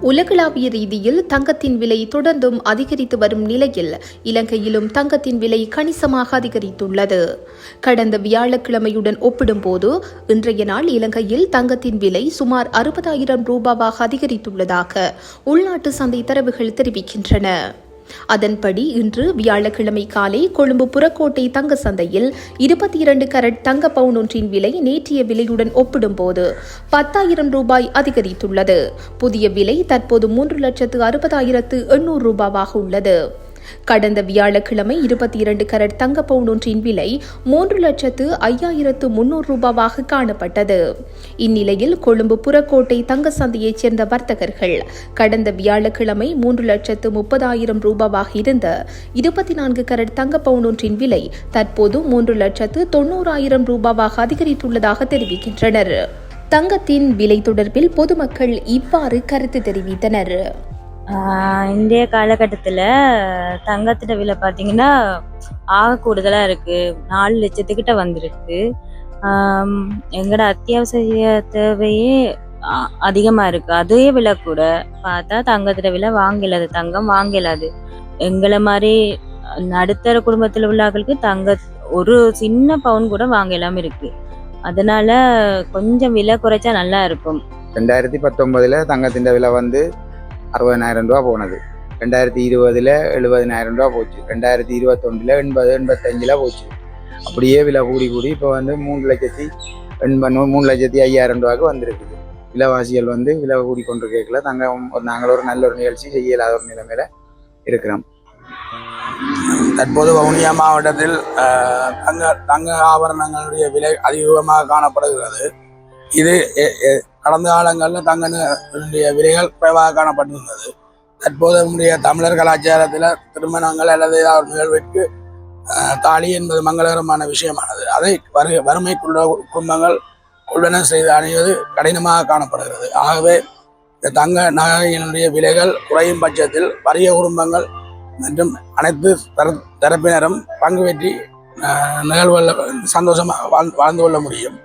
உலகளாவிய ரீதியில் தங்கத்தின் விலை தொடர்ந்தும் அதிகரித்து வரும் நிலையில் இலங்கையிலும் தங்கத்தின் விலை கணிசமாக அதிகரித்துள்ளது. கடந்த வியாழக்கிழமையுடன் ஒப்பிடும்போது இன்றைய நாள் இலங்கையில் தங்கத்தின் விலை சுமார் அறுபதாயிரம் ரூபாவாக அதிகரித்துள்ளதாக உள்நாட்டு சந்தை தரவுகள் தெரிவிக்கின்றன. அதன்படி இன்று வியாழக்கிழமை காலை கொழும்பு புறக்கோட்டை தங்க சந்தையில் இருபத்தி இரண்டு கரட் தங்க பவுன் ஒன்றின் விலை நேற்றைய விலையுடன் ஒப்பிடும்போது பத்தாயிரம் ரூபாய் அதிகரித்துள்ளது. புதிய விலை தற்போது மூன்று லட்சத்து அறுபதாயிரத்து எண்ணூறு ரூபாவாக உள்ளது. கடந்த வியாழக்கிழமை இருபத்தி இரண்டு கரட் தங்க பவுன் ஒன்றின் விலை மூன்று லட்சத்து ஐயாயிரத்து முன்னூறு ரூபாவாக காணப்பட்டது. இந்நிலையில் கொழும்பு புறக்கோட்டை தங்க சந்தையைச் சேர்ந்த வர்த்தகர்கள் கடந்த வியாழக்கிழமை மூன்று லட்சத்து முப்பதாயிரம் ரூபாவாக இருந்த இருபத்தி நான்கு கரட் தங்க பவுன் ஒன்றின் விலை தற்போது மூன்று லட்சத்து தொண்ணூறாயிரம் ரூபாவாக அதிகரித்துள்ளதாக தெரிவிக்கின்றனர். தங்கத்தின் விலை தொடர்பில் பொதுமக்கள் இவ்வாறு கருத்து தெரிவித்தனர். இன்றைய காலகட்டத்தில் தங்கத்திட விலை பார்த்தீங்கன்னா ஆக கூடுதலாக இருக்குது நாலு லட்சத்துக்கிட்ட வந்திருக்கு. எங்களோட அத்தியாவசிய தேவையே அதிகமாக இருக்குது அதே விலை கூட பார்த்தா தங்கத்திட விலை வாங்கலாது தங்கம் வாங்கலாது எங்களை மாதிரி நடுத்தர குடும்பத்தில் உள்ளவர்களுக்கு தங்க ஒரு சின்ன பவுன் கூட வாங்கலாம் இருக்குது அதனால் கொஞ்சம் விலை குறைச்சா நல்லா இருக்கும். ரெண்டாயிரத்தி பத்தொன்பதில் தங்கத்தின் விலை வந்து அறுபதனாயிரம் ரூபா போனது. ரெண்டாயிரத்தி இருபதுல எழுபதனாயிரம் ரூபா போச்சு. ரெண்டாயிரத்தி இருபத்தொன்றில் எண்பது எண்பத்தஞ்சில் போச்சு. அப்படியே விலை கூடி கூடி இப்போ வந்து மூணு லட்சத்தி எண்பது மூணு லட்சத்தி ஐயாயிரம் ரூபாய்க்கு வந்திருக்குது. விலைவாசிகள் வந்து விலை கூடி கொண்டு கேட்கல தங்கம் ஒரு நாங்கள் ஒரு நல்ல ஒரு நிகழ்ச்சி செய்ய இல்லாத ஒரு நிலைமையில் இருக்கிறோம். தற்போது வவுனியா மாவட்டத்தில் தங்க தங்க ஆபரணங்களுடைய விலை அதிகமாக காணப்படுகிறது. இது எ- எ- கடந்த காலங்களில் தங்கனுடைய விலைகள் குறைவாக காணப்பட்டிருந்தது. தற்போது நம்முடைய தமிழர் கலாச்சாரத்தில் திருமணங்கள் அல்லது ஒரு நிகழ்விற்கு தாலி என்பது மங்களகரமான விஷயமானது. அதை வறு வறுமைக்குள்ள குடும்பங்கள் கொள்வன செய்து அணிவது கடினமாக காணப்படுகிறது. ஆகவே இந்த தங்க நகையினுடைய விலைகள் குறையும் பட்சத்தில் வறிய குடும்பங்கள் மற்றும் அனைத்து தர தரப்பினரும் பங்கு பெற்றி நிகழ்வுகளில் சந்தோஷமாக வாழ் வாழ்ந்து கொள்ள முடியும்.